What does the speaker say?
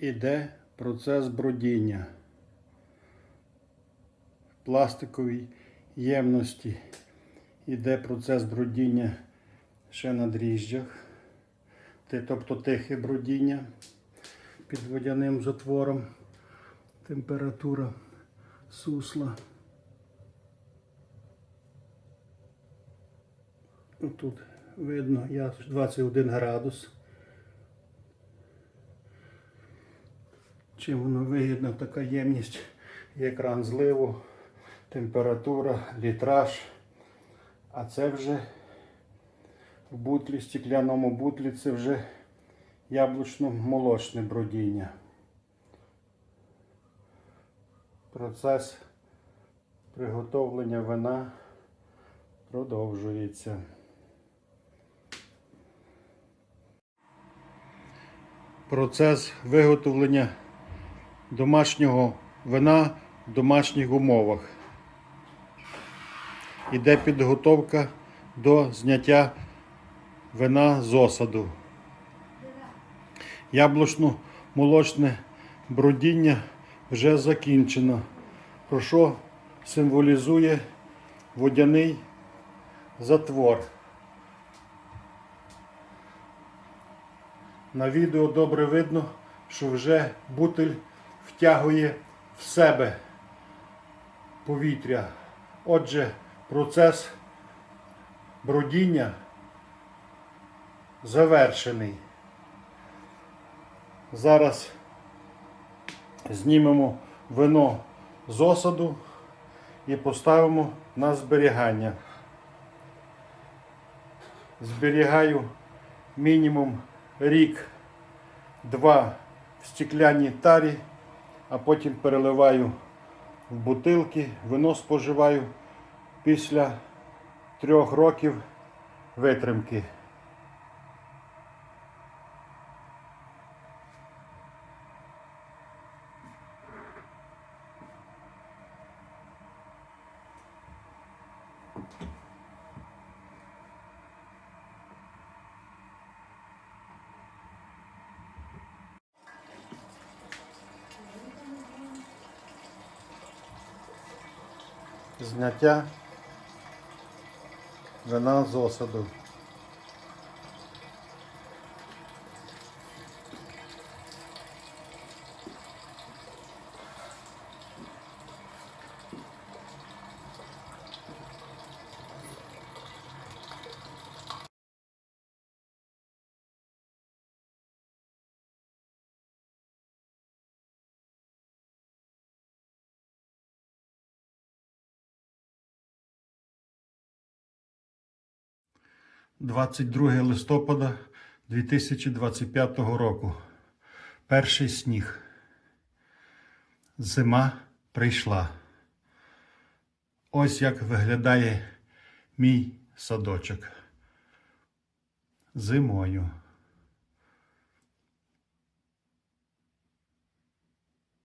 Іде процес бродіння. В пластиковій ємності іде процес бродіння ще на дріжджах, тобто тихе бродіння під водяним затвором. Температура сусла. Тут видно я 21 градус. Чим воно вигідно, така ємність, екран зливу, температура, літраж. А це вже в бутлі, стекляному бутлі, це вже яблучно-молочне бродіння. Процес приготовлення вина продовжується. Процес виготовлення домашнього вина в домашніх умовах. Іде підготовка до зняття вина з осаду. Яблучно-молочне бродіння вже закінчено, про що символізує водяний затвор. На відео добре видно, що вже бутиль втягує в себе повітря. Отже, процес бродіння завершений. Зараз знімемо вино з осаду і поставимо на зберігання. Зберігаю мінімум рік-два в стеклянній тарі, а потім переливаю в бутилки, вино споживаю після трьох років витримки. Зняття вина з осаду. – 22 листопада 2025 року. Перший сніг. Зима прийшла. Ось як виглядає мій садочок. Зимою.